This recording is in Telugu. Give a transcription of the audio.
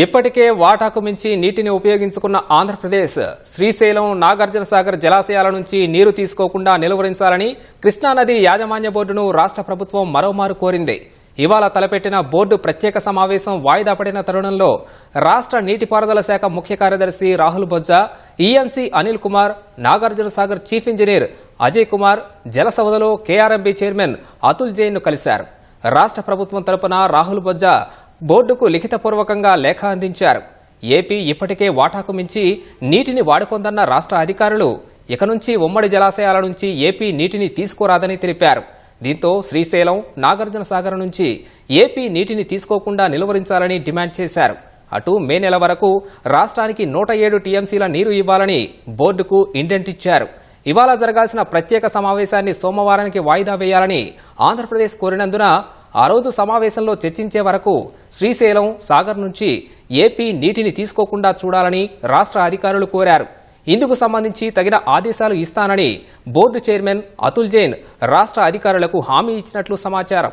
ఇప్పటికే వాటాకు మించి నీటిని ఉపయోగించుకున్న ఆంధ్రప్రదేశ్ శ్రీశైలం నాగార్జున సాగర్ జలాశయాల నుంచి నీరు తీసుకోకుండా నిలువరించాలని కృష్ణానది యాజమాన్య బోర్డును రాష్ట్ర ప్రభుత్వం మరోమారు కోరింది. ఇవాళ తలపెట్టిన బోర్డు ప్రత్యేక సమావేశం వాయిదా పడిన తరుణంలో రాష్ట్ర నీటిపారుదల శాఖ ముఖ్య కార్యదర్శి Rahul Bojja ENC Anil Kumar Nagarjuna Sagar chief engineer Ajay Kumar జలసభలో KRMB chairman Atul జైన్ను కలిశారు. రాష్ట్ర ప్రభుత్వం తరపున రాహుల్ బొజ్జా బోర్డుకు లిఖితపూర్వకంగా లేఖ అందించారు. ఏపీ ఇప్పటికే వాటాకు మించి నీటిని వాడుకొందన్న రాష్ట్ర అధికారులు ఇక నుంచి ఉమ్మడి జలాశయాల నుంచి ఏపీ నీటిని తీసుకోరాదని తెలిపారు. దీంతో శ్రీశైలం నాగార్జున సాగర్ నుంచి ఏపీ నీటిని తీసుకోకుండా నిలువరించాలని డిమాండ్ చేశారు. అటు మే నెల వరకు రాష్ట్రానికి నూట ఏడు టీఎంసీల నీరు ఇవ్వాలని బోర్డుకు ఇండెంట్ ఇచ్చారు. ఇవాళ జరగాల్సిన ప్రత్యేక సమావేశాన్ని సోమవారానికి వాయిదా వేయాలని ఆంధ్రప్రదేశ్ కోరినందున ఆ రోజు సమావేశంలో చర్చించే వరకు శ్రీశైలం సాగర్ నుంచి ఏపీ నీటిని తీసుకోకుండా చూడాలని రాష్ట్ర అధికారులు కోరారు. ఇందుకు సంబంధించి తగిన ఆదేశాలు ఇస్తానని బోర్డు చైర్మన్ అతుల్ జైన్ రాష్ట్ర అధికారులకు హామీ ఇచ్చినట్లు సమాచారం.